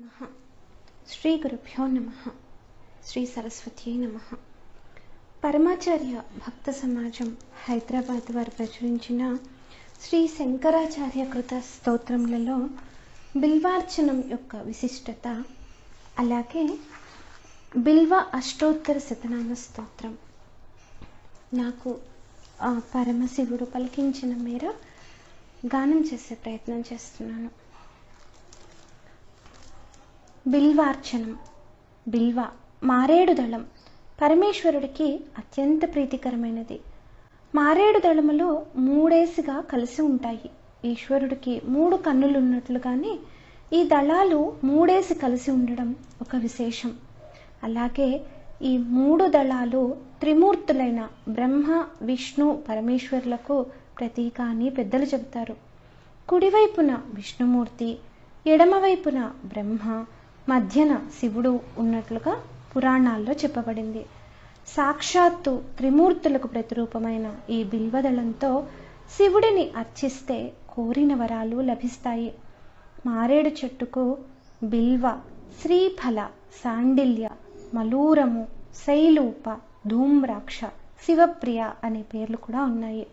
నమ. శ్రీ గురుభ్యో నమ. శ్రీ సరస్వతి నమ. పరమాచార్య భక్త సమాజం హైదరాబాద్ వారు ప్రచురించిన శ్రీ శంకరాచార్య కృత స్తోత్రములలో బిల్వార్చనం యొక్క విశిష్టత అలాగే బిల్వ అష్టోత్తర శతనామ స్తోత్రం. నాకు పరమశివుడు పలికించిన మేర గానం చేసే ప్రయత్నం చేస్తున్నాను. బిల్వార్చనం. బిల్వ మారేడు దళం. పరమేశ్వరుడికి అత్యంత ప్రీతికరమైనది. మారేడు దళములో మూడేసిగా కలిసి ఉంటాయి. ఈశ్వరుడికి మూడు కన్నులు ఉన్నట్లుగానే ఈ దళాలు మూడేసి కలిసి ఉండడం ఒక విశేషం. అలాగే ఈ మూడు దళాలు త్రిమూర్తులైన బ్రహ్మ విష్ణు పరమేశ్వరులకు ప్రతీక అని పెద్దలు చెబుతారు. కుడివైపున విష్ణుమూర్తి ఎడమవైపున బ్రహ్మ మధ్యన శివుడు ఉన్నట్లుగా పురాణాల్లో చెప్పబడింది. సాక్షాత్తు త్రిమూర్తులకు ప్రతిరూపమైన ఈ బిల్వదళంతో శివుడిని అర్చిస్తే కోరిన వరాలు లభిస్తాయి. మారేడు చెట్టుకు బిల్వ శ్రీఫల సాండిల్య మలూరము శైలూప ధూమ్రాక్ష శివప్రియ అనే పేర్లు కూడా ఉన్నాయి.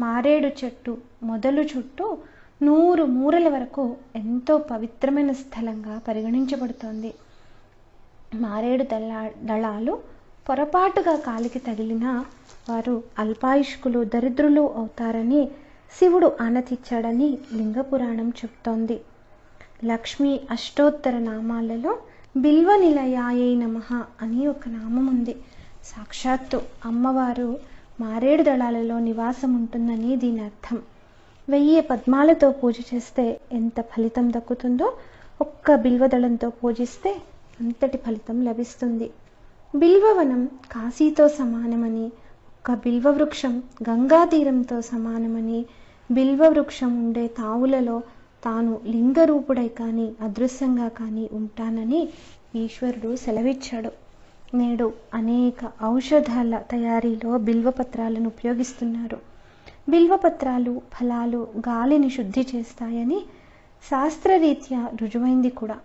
మారేడు చెట్టు మొదలు చుట్టూ నూరు మూరల వరకు ఎంతో పవిత్రమైన స్థలంగా పరిగణించబడుతోంది. మారేడు దళా దళాలు పొరపాటుగా కాలికి తగిలినా వారు అల్పాయుష్కులు దరిద్రులు అవుతారని శివుడు ఆనతిచ్చాడని లింగపురాణం చెప్తోంది. లక్ష్మి అష్టోత్తర నామాలలో బిల్వ నిలయాయై నమ అని ఒక నామం ఉంది. సాక్షాత్తు అమ్మవారు మారేడు దళాలలో నివాసం ఉంటుందని దీని అర్థం వెయ్యి పద్మాలతో పూజ చేస్తే ఎంత ఫలితం దక్కుతుందో ఒక్క బిల్వదళంతో పూజిస్తే అంతటి ఫలితం లభిస్తుంది. బిల్వవనం కాశీతో సమానమని ఒక్క బిల్వ వృక్షం గంగా తీరంతో సమానమని బిల్వ వృక్షం ఉండే తావులలో తాను లింగరూపుడై కానీ అదృశ్యంగా కానీ ఉంటానని ఈశ్వరుడు సెలవిచ్చాడు. నేడు అనేక ఔషధాల తయారీలో బిల్వపత్రాలను ఉపయోగిస్తున్నారు. బిల్వపత్రాలు ఫలాలు గాలిని శుద్ధి చేస్తాయని శాస్త్రరీత్యా రుజువైంది కూడా.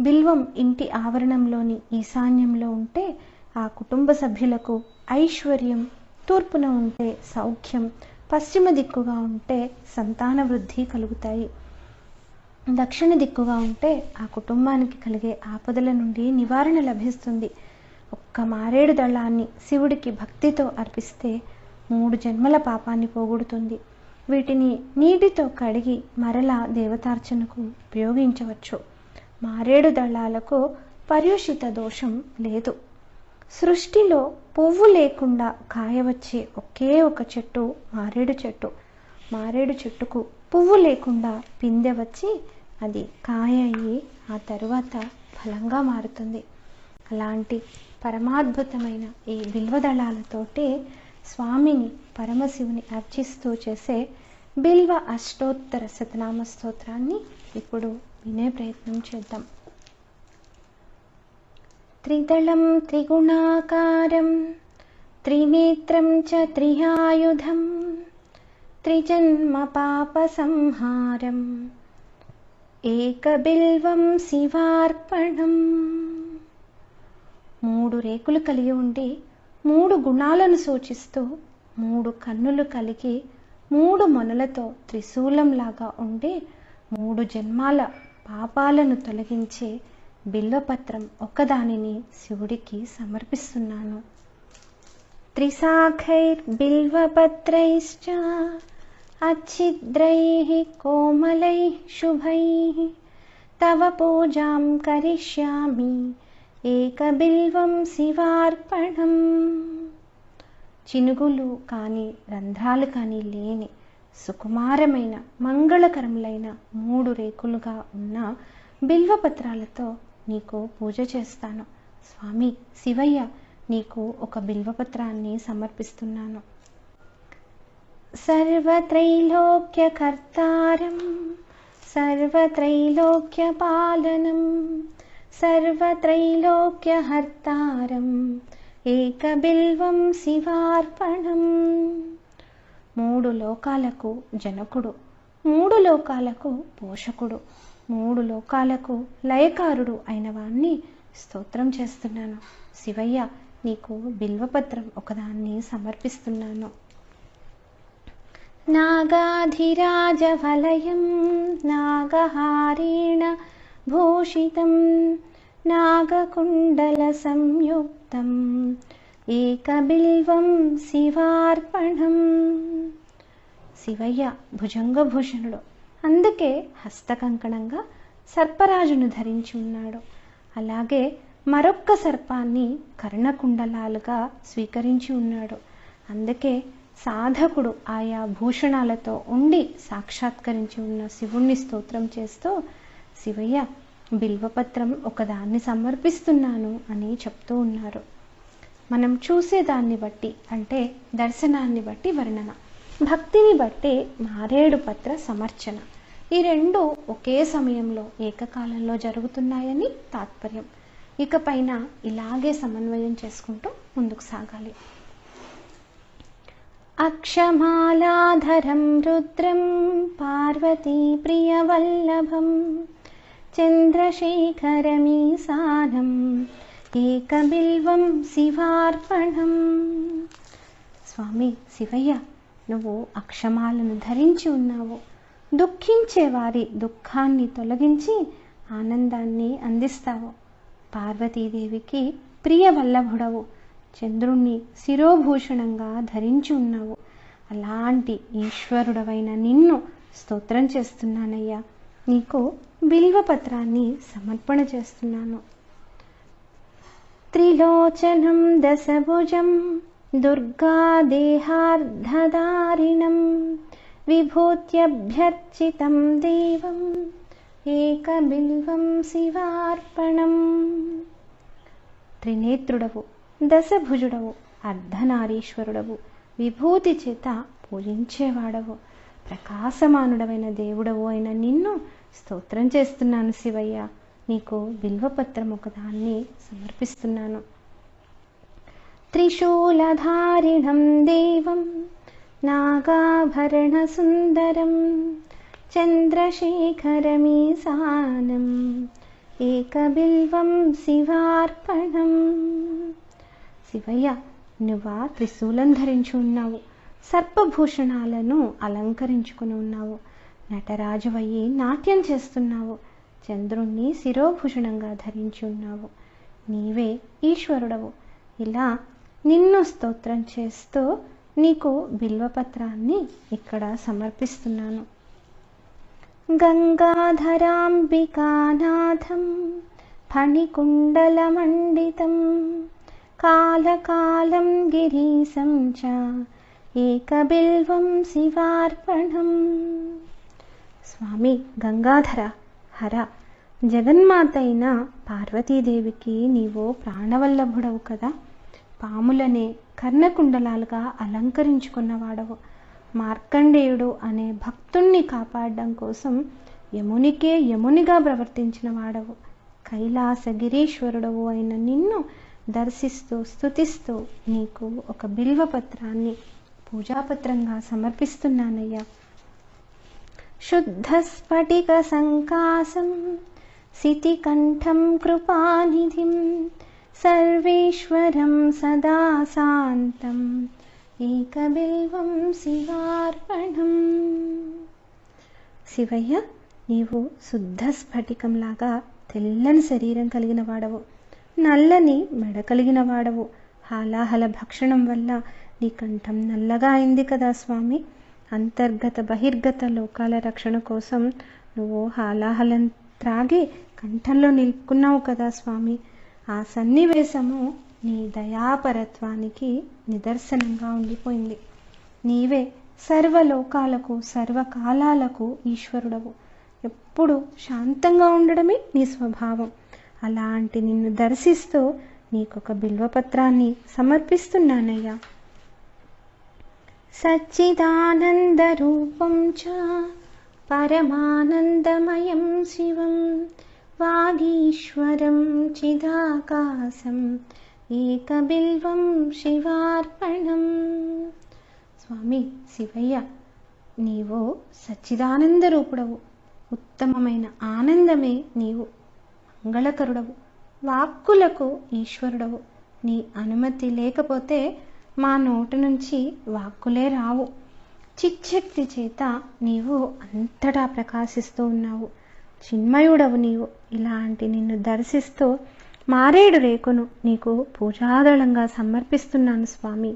బిల్వం ఇంటి ఆవరణంలోని ఈశాన్యంలో ఉంటే ఆ కుటుంబ సభ్యులకు ఐశ్వర్యం తూర్పున ఉంటే సౌఖ్యం పశ్చిమ దిక్కుగా ఉంటే సంతాన వృద్ధి కలుగుతాయి. దక్షిణ దిక్కుగా ఉంటే ఆ కుటుంబానికి కలిగే ఆపదల నుండి నివారణ లభిస్తుంది. ఒక్క మారేడు దళాన్ని శివుడికి భక్తితో అర్పిస్తే మూడు జన్మల పాపాన్ని పోగొడుతుంది. వీటిని నీటితో కడిగి మరలా దేవతార్చనకు ఉపయోగించవచ్చు. మారేడు దళాలకు పర్యుషిత దోషం లేదు. సృష్టిలో పువ్వు లేకుండా కాయ వచ్చే ఒకే ఒక చెట్టు మారేడు చెట్టు. మారేడు చెట్టుకు పువ్వు లేకుండా పిందె వచ్చి అది కాయ అయ్యి ఆ తరువాత ఫలంగా మారుతుంది. అలాంటి పరమాద్భుతమైన ఈ బిల్వదళాలతోటి స్వామిని పరమశివుని అర్చిస్తూ చేసే బిల్వ అష్టోత్తర శతనామ స్తోత్రాన్ని ఇప్పుడు వినే ప్రయత్నం చేద్దాం. త్రిదళం త్రిగుణాకారం త్రినేత్రం చ త్రియాయుధం త్రిజన్మ పాప సంహారం ఏకబిల్వం శివార్పణం. మూడు రేకులు కలిగి ఉండి మూడు గుణాలను సూచిస్తూ మూడు కన్నులు కలిగి మూడు మొనలతో త్రిశూలంలాగా ఉండి మూడు జన్మాల పాపాలను తొలగించే బిల్వపత్రం ఒకదానిని శివుడికి సమర్పిస్తున్నాను. త్రిశాఖైర్ బిల్వపత్రైశ్చ అచ్చిద్రై కోమలై శుభై తవ పూజాం కరిష్యామి ఏకబిల్వం శివార్పణం. చినుగులు కానీ రంధ్రాలు కానీ లేని సుకుమారమైన మంగళకరములైన మూడు రేకులుగా ఉన్న బిల్వపత్రాలతో నీకు పూజ చేస్తాను. స్వామి శివయ్య నీకు ఒక బిల్వపత్రాన్ని సమర్పిస్తున్నాను. సర్వత్రైలోక్యకర్తారం సర్వత్రైలోక్యపాలనం సర్వత్రైలోక్యహర్తారం ఏకబిల్వం శివార్పణం మూడు లోకాలకు జనకుడు మూడు లోకాలకు పోషకుడు మూడు లోకాలకు లయకారుడు అయిన వాణ్ణి స్తోత్రం చేస్తున్నాను. శివయ్య నీకు బిల్వపత్రం ఒకదాన్ని సమర్పిస్తున్నాను నాగాధిరాజ వలయం నాగహారేణ భూషితం నాగకుండల సంయుక్తం ఏకబిల్వం శివార్పణం శివయ్య భుజంగభూషణుడు. అందుకే హస్తకంకణంగా సర్పరాజును ధరించి ఉన్నాడు. అలాగే మరొక్క సర్పాన్ని కర్ణకుండలాలుగా స్వీకరించి ఉన్నాడు. అందుకే సాధకుడు ఆయా భూషణాలతో ఉండి సాక్షాత్కరించి ఉన్న శివుణ్ణి స్తోత్రం చేస్తూ శివయ్య బిల్వపత్రం ఒకదాన్ని సమర్పిస్తున్నాను అని చెప్తూ ఉన్నారు. మనం చూసేదాన్ని బట్టి అంటే దర్శనాన్ని బట్టి వర్ణన. భక్తిని బట్టి మారేడు పత్ర సమర్చన. ఈ రెండు ఒకే సమయంలో ఏకకాలంలో జరుగుతున్నాయని తాత్పర్యం. ఇకపైన ఇలాగే సమన్వయం చేసుకుంటూ ముందుకు సాగాలి. అక్షమాలాధరం రుద్రం పార్వతీ ప్రియవల్లభం. చంద్రశేఖరమీసానం ఏకబిల్వం శివార్పణం స్వామి శివయ్య నువ్వు అక్షమాలను ధరించి ఉన్నావు. దుఃఖించే వారి దుఃఖాన్ని తొలగించి ఆనందాన్ని అందిస్తావు. పార్వతీదేవికి ప్రియ వల్లభుడవు చంద్రుణ్ణి శిరోభూషణంగా ధరించి ఉన్నావు. అలాంటి ఈశ్వరుడవైన నిన్ను స్తోత్రం చేస్తున్నానయ్యా. నీకు బిల్వపత్రాన్ని సమర్పణ చేస్తున్నాను. త్రిలోచనం దశభుజం దుర్గాదేహార్ధదారిణం విభూత్యభ్యర్చితం దేవం ఏకబిల్వం శివార్పణం. త్రినేత్రుడవు దశభుజుడవు అర్ధనారీశ్వరుడవు విభూతి చేత పూజించేవాడవు. ప్రకాశమానుడవైన దేవుడవు అయిన నిన్ను స్తోత్రం చేస్తున్నాను శివయ్య. నీకు బిల్వపత్రం ఒకదాన్ని సమర్పిస్తున్నాను. త్రిశూలధారిణం దేవం నాగాభరణసుందరం చంద్రశేఖరమీసానం ఏకబిల్వం శివార్పణం. శివయ్య నువ్వా త్రిశూలం ధరించి ఉన్నావు. సర్పభూషణాలను అలంకరించుకుని ఉన్నావు. నటరాజువయ్యి నాట్యం చేస్తున్నావు. చంద్రుణ్ణి శిరోభూషణంగా ధరించి ఉన్నావు. నీవే ఈశ్వరుడవు. ఇలా నిన్ను స్తోత్రం చేస్తూ నీకు బిల్వపత్రాన్ని ఇక్కడ సమర్పిస్తున్నాను. గంగాధరాంబికానాథం ఫణికుండలమండితం కాలకాలం గిరీశం చ ఏకబిల్వం శివార్పణం. స్వామి గంగాధర హర జగన్మాత అయిన పార్వతీదేవికి నీవు ప్రాణవల్లభుడవు కదా. పాములనే కర్ణకుండలాలుగా అలంకరించుకున్నవాడవు మార్కండేయుడు అనే భక్తుణ్ణి కాపాడడం కోసం యమునికే యమునిగా ప్రవర్తించిన వాడవు. కైలాస గిరీశ్వరుడవు అయిన నిన్ను దర్శిస్తూ స్తుతిస్తూ నీకు ఒక బిల్వపత్రాన్ని పూజాపత్రంగా సమర్పిస్తున్నానయ్యా. శుద్ధస్ఫటిక సంకాసం సితికంఠం కృపానిధిం సర్వేశ్వరం సదా శాంతం ఏకబిల్వం శివార్పణం. శివయ్య నీవు శుద్ధ స్ఫటికంలాగా తెల్లని శరీరం కలిగిన వాడవు నల్లని మెడ కలిగిన వాడవు హాలాహల భక్షణం వల్ల నీ కంఠం నల్లగా అయింది కదా స్వామి. అంతర్గత బహిర్గత లోకాల రక్షణ కోసం నువ్వు హాలాహలం త్రాగి కంఠంలో నిలుపుకున్నావు కదా స్వామి. ఆ సన్నివేశము నీ దయాపరత్వానికి నిదర్శనంగా ఉండిపోయింది. నీవే సర్వలోకాలకు సర్వకాలాలకు ఈశ్వరుడవు. ఎప్పుడు శాంతంగా ఉండడమే నీ స్వభావం. అలాంటి నిన్ను దర్శిస్తూ నీకొక బిల్వపత్రాన్ని సమర్పిస్తున్నానయ్యా. సచ్చిదానందరూపం చ పరమానందమయం శివం వాగీశ్వరం చిదాకాశం ఏకబిల్వం శివార్పణం. స్వామి శివయ్య నీవు సచ్చిదానంద రూపుడవు. ఉత్తమమైన ఆనందమే నీవు మంగళకరుడవు. వాక్కులకు ఈశ్వరుడవు. నీ అనుమతి లేకపోతే మా నోటి నుంచి వాక్కులే రావు. చిచ్చక్తి చేత నీవు అంతటా ప్రకాశిస్తూ ఉన్నావు. చిన్మయుడవు నీవు. ఇలాంటి నిన్ను దర్శిస్తూ మారేడు రేకును నీకు పూజాదళంగా సమర్పిస్తున్నాను స్వామి.